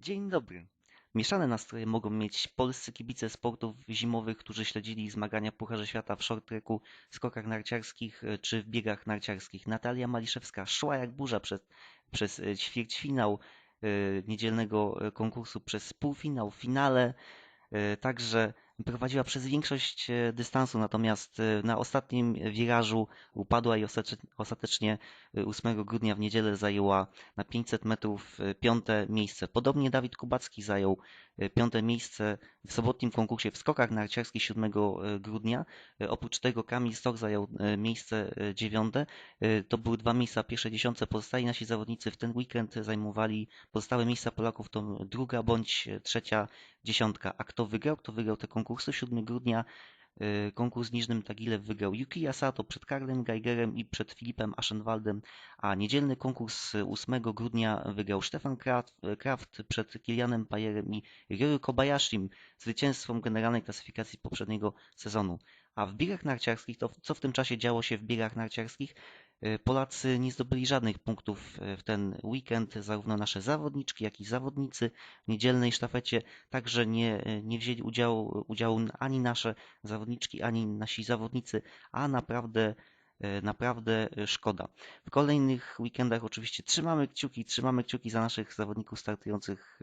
Dzień dobry. Mieszane nastroje mogą mieć polscy kibice sportów zimowych, którzy śledzili zmagania Pucharze Świata w short tracku, skokach narciarskich e, czy w biegach narciarskich. Natalia Maliszewska szła jak burza przez, przez e, ćwierćfinał e, niedzielnego konkursu, przez półfinał, finale. Także prowadziła przez większość dystansu, natomiast na ostatnim wirażu upadła i ostatecznie 8 grudnia w niedzielę zajęła na 500 metrów piąte miejsce. Podobnie Dawid Kubacki zajął piąte miejsce w sobotnim konkursie w skokach narciarskich 7 grudnia. Oprócz tego Kamil Stok zajął miejsce dziewiąte. To były dwa miejsca pierwsze dziesiątce. Pozostali nasi zawodnicy w ten weekend zajmowali pozostałe miejsca Polaków to druga bądź trzecia dziesiątka. A kto wygrał? Kto wygrał te konkursy? 7 grudnia y, konkurs Niżnym Tagile wygrał Yuki Asato przed Karlem Geigerem i przed Filipem Aschenwaldem, a niedzielny konkurs 8 grudnia wygrał Stefan Kraft przed Kilianem Pajerem i Ryoyu Kobayashim zwycięstwem generalnej klasyfikacji poprzedniego sezonu. A w biegach narciarskich, to co w tym czasie działo się w biegach narciarskich? E, Polacy nie zdobyli żadnych punktów e, w ten weekend, zarówno nasze zawodniczki, jak i zawodnicy w niedzielnej sztafecie także nie, e, nie wzięli udziału, udziału ani nasze zawodniczki, ani nasi zawodnicy, a naprawdę naprawdę szkoda. W kolejnych weekendach oczywiście trzymamy kciuki, trzymamy kciuki za naszych zawodników startujących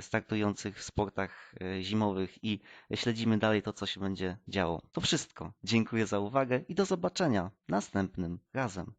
startujących w sportach e, zimowych i śledzimy dalej to, co się będzie działo. To wszystko. Dziękuję za uwagę i do zobaczenia następnym razem.